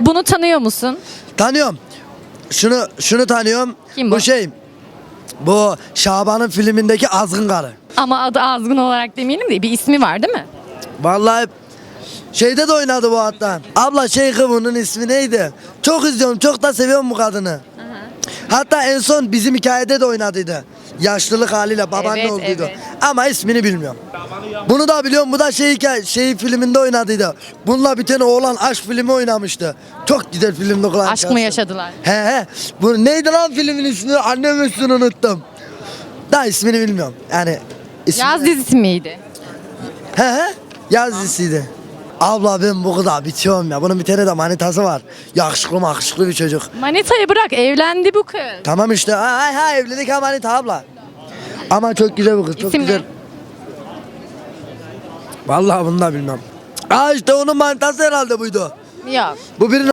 Bunu tanıyor musun? Tanıyorum. Şunu şunu tanıyorum. Kim bu? Şey. Bu Şaban'ın filmindeki azgın karı. Ama adı Azgın olarak demeyelim de bir ismi var değil mi? Vallahi şeyde de oynadı bu hatta. Abla şey bunun ismi neydi? Çok izliyorum, çok da seviyorum bu kadını. Hatta en son bizim hikayede de oynadıydı. Yaşlılık haliyle babaanne Evet, olduydu. evet. Ama ismini bilmiyorum. Bunu da biliyorum. Bu da şey hikaye, şey filminde oynadıydı. Bununla bir tane oğlan aşk filmi oynamıştı. Çok güzel filmdi kulağım Aşk mı yaşadılar? He he. Bu neydi lan filmin ismi? Annem üstünü unuttum. Daha ismini bilmiyorum. Yani ismi... Yaz dizisi miydi? He he. Yaz dizisiydi. Abla ben bu kadar bitiyorum ya. Bunun bir tane de manitası var. Yakışıklı makışıklı bir çocuk. Manitayı bırak evlendi bu kız. Tamam işte. Ha ha, ha evlilik ha manita abla. Ama çok güzel bu kız. Çok İsim ne? güzel. Vallahi bunu da bilmem. Aa işte onun manitası herhalde buydu. Yok. Bu birinin